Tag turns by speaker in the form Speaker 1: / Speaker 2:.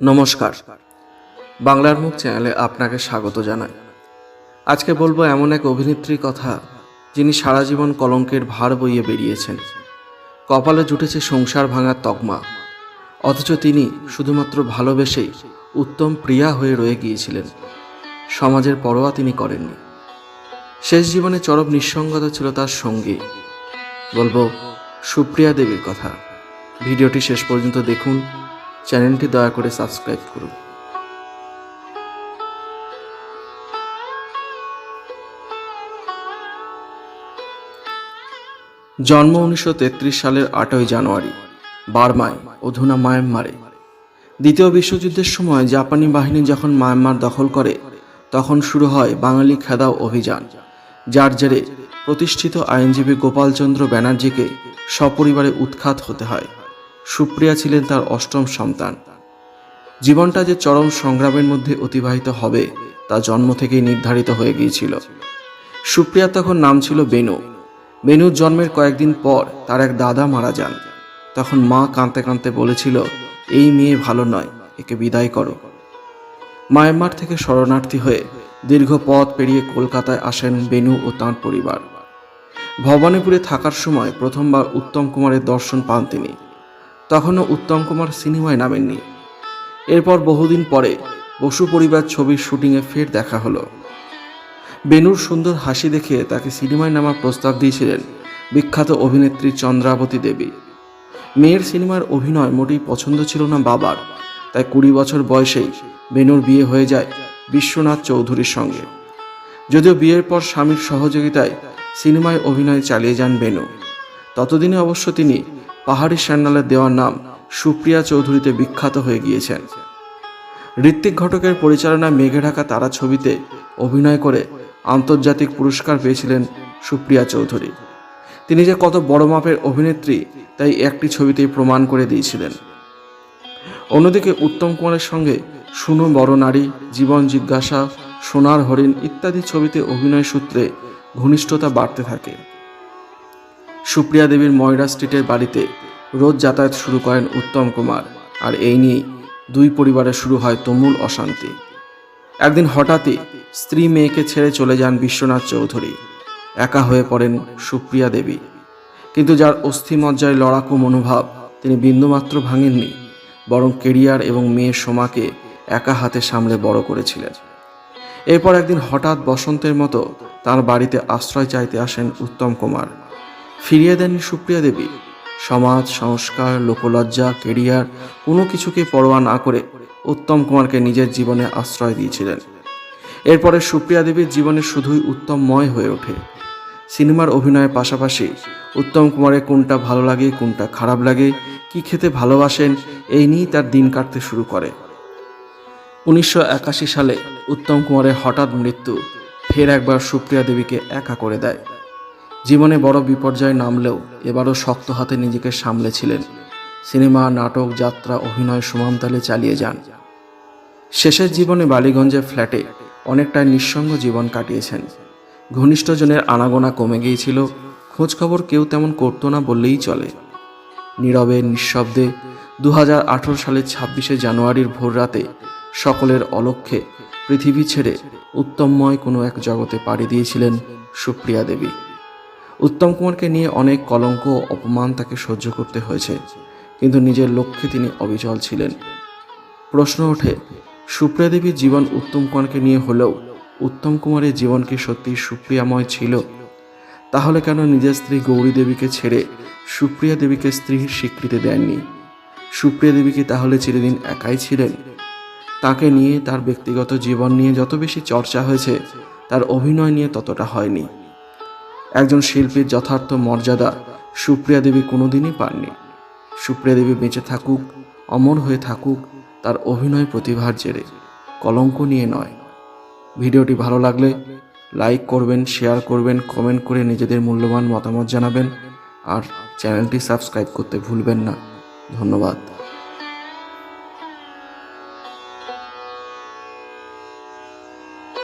Speaker 1: নমস্কার। বাংলার মুখ চ্যানেলে আপনাকে স্বাগত জানাই। আজকে বলব এমন এক অভিনেত্রীর কথা যিনি সারা জীবন কলঙ্কের ভার বইয়ে বেরিয়েছেন। কপালে জুটেছে সংসার ভাঙার তকমা। অথচ তিনি শুধুমাত্র ভালোবেসেই উত্তম প্রিয়া হয়ে রয়ে গিয়েছিলেন। সমাজের পরোয়া তিনি করেননি। শেষ জীবনে চরম নিঃসঙ্গতা ছিল তার সঙ্গী। বলব, সুপ্রিয়া দেবীর কথা। ভিডিওটি শেষ পর্যন্ত দেখুন। চ্যানেলটি দয়া করে সাবস্ক্রাইব করুন। জন্ম উনিশশো তেত্রিশ সালের আটই জানুয়ারি, বার্মায় অধুনা মায়ানমারে। দ্বিতীয় বিশ্বযুদ্ধের সময় জাপানি বাহিনী যখন মায়ানমার দখল করে, তখন শুরু হয় বাঙালি খেদাও অভিযান, যার জেরে প্রতিষ্ঠিত আইনজীবী গোপালচন্দ্র ব্যানার্জিকে সপরিবারে উৎখাত হতে হয়। সুপ্রিয়া ছিলেন তার অষ্টম সন্তান। জীবনটা যে চরম সংগ্রামের মধ্যে অতিবাহিত হবে, তা জন্ম থেকেই নির্ধারিত হয়ে গিয়েছিল। সুপ্রিয়া তখন নাম ছিল বেনু। বেনুর জন্মের কয়েকদিন পর তার এক দাদা মারা যান। তখন মা কাঁদতে কাঁদতে বলেছিল, এই মেয়ে ভালো নয়, একে বিদায় করো। মায়ানমার থেকে শরণার্থী হয়ে দীর্ঘ পথ পেরিয়ে কলকাতায় আসেন বেনু ও তাঁর পরিবার। ভবানীপুরে থাকার সময় প্রথমবার উত্তম কুমারের দর্শন পান তিনি। তখনও উত্তম কুমার সিনেমায় নামেননি। এরপর বহুদিন পরে বসু পরিবার ছবির শুটিংয়ে ফের দেখা হলো। বেনুর সুন্দর হাসি দেখে তাকে সিনেমায় নামার প্রস্তাব দিয়েছিলেন বিখ্যাত অভিনেত্রী চন্দ্রাবতী দেবী। মেয়ের সিনেমার অভিনয় মোটেই পছন্দ ছিল না বাবার, তাই কুড়ি বছর বয়সেই বেনুর বিয়ে হয়ে যায় বিশ্বনাথ চৌধুরীর সঙ্গে। যদিও বিয়ের পর স্বামীর সহযোগিতায় সিনেমায় অভিনয় চালিয়ে যান বেনু, ততদিনে অবশ্য তিনি পাহাড়ি স্যান্ডালের দেওয়ার নাম সুপ্রিয়া চৌধুরীতে বিখ্যাত হয়ে গিয়েছেন। ঋত্বিক ঘটকের পরিচালনায় মেঘে ঢাকা তারা ছবিতে অভিনয় করে আন্তর্জাতিক পুরস্কার পেয়েছিলেন সুপ্রিয়া চৌধুরী। তিনি যে কত বড় মাপের অভিনেত্রী, তাই একটি ছবিতেই প্রমাণ করে দিয়েছিলেন। অন্যদিকে উত্তম কুমারের সঙ্গে শুনো বড় নারী জীবন জিজ্ঞাসা, সোনার হরিণ ইত্যাদি ছবিতে অভিনয় সূত্রে ঘনিষ্ঠতা বাড়তে থাকে। সুপ্রিয়া দেবীর ময়রা স্ট্রিটের বাড়িতে রোজ যাতায়াত শুরু করেন উত্তম কুমার। আর এই নিয়েই দুই পরিবারে শুরু হয় তুমুল অশান্তি। একদিন হঠাৎই স্ত্রী মেয়েকে ছেড়ে চলে যান বিশ্বনাথ চৌধুরী। একা হয়ে পড়েন সুপ্রিয়া দেবী। কিন্তু যার অস্থিমজ্জায় লড়াকু মনোভাব তিনি বিন্দুমাত্র ভাঙেননি, বরং কেরিয়ার এবং মেয়ে সোমাকে একা হাতে সামলে বড় করেছিলেন। এরপর একদিন হঠাৎ বসন্তের মতো তার বাড়িতে আশ্রয় চাইতে আসেন উত্তম কুমার। ফিরিয়ে দেননি সুপ্রিয়া দেবী। সমাজ, সংস্কার, লোকলজ্জা, কেরিয়ার, কোনো কিছুকে পরোয়া না করে উত্তম কুমারকে নিজের জীবনে আশ্রয় দিয়েছিলেন। এরপরে সুপ্রিয়া দেবীর জীবনে শুধুই উত্তমময় হয়ে ওঠে। সিনেমার অভিনয়ের পাশাপাশি উত্তম কুমারের কোনটা ভালো লাগে, কোনটা খারাপ লাগে, কি খেতে ভালোবাসেন, এই নিয়েই তার দিন কাটতে শুরু করে। উনিশশো একাশি সালে উত্তম কুমারের হঠাৎ মৃত্যু ফের একবার সুপ্রিয়া দেবীকে একা করে দেয়। জীবনে বড় বিপর্যয় নামলেও এবারও শক্ত হাতে নিজেকে সামলেছিলেন। সিনেমা, নাটক, যাত্রা, অভিনয় সুমামতালে চালিয়ে যান। শেষের জীবনে বালিগঞ্জের ফ্ল্যাটে অনেকটাই নিঃসঙ্গ জীবন কাটিয়েছেন। ঘনিষ্ঠজনের আনাগোনা কমে গিয়েছিল, খোঁজখবর কেউ তেমন করতো না বললেই চলে। নীরবে, নিঃশব্দে দু হাজার আঠারো সালের ছাব্বিশে জানুয়ারির ভোররাতে সকলের অলক্ষ্যে পৃথিবী ছেড়ে উত্তমময় কোনো এক জগতে পাড়ি দিয়েছিলেন সুপ্রিয়া দেবী। উত্তম কুমারকে নিয়ে অনেক কলঙ্ক অপমান তাকে সহ্য করতে হয়েছে, কিন্তু নিজের লক্ষ্যে তিনি অবিচল ছিলেন। প্রশ্ন ওঠে, সুপ্রিয়া দেবীর জীবন উত্তম কুমারকে নিয়ে হলেও উত্তম কুমারের জীবন কি সত্যি সুপ্রিয়াময় ছিল? তাহলে কেন নিজের স্ত্রী গৌরী দেবীকে ছেড়ে সুপ্রিয়া দেবীকে স্ত্রীর স্বীকৃতি দেননি? সুপ্রিয়া দেবী কি তাহলে চিরদিন একাই ছিলেন? তাকে নিয়ে তার ব্যক্তিগত জীবন নিয়ে যত বেশি চর্চা হয়েছে, তার অভিনয় নিয়ে ততটা হয়নি। একজন শিল্পীর যথার্থ মর্যাদা সুপ্রিয়া দেবী কোনোদিনই পাননি। সুপ্রিয়া দেবী বেঁচে থাকুক, অমর হয়ে থাকুক, তার অভিনয় প্রতিভার জেরে, কলঙ্ক নিয়ে নয়। ভিডিওটি ভালো লাগলে লাইক করবেন, শেয়ার করবেন, কমেন্ট করে নিজেদের মূল্যবান মতামত জানাবেন, আর চ্যানেলটি সাবস্ক্রাইব করতে ভুলবেন না। ধন্যবাদ।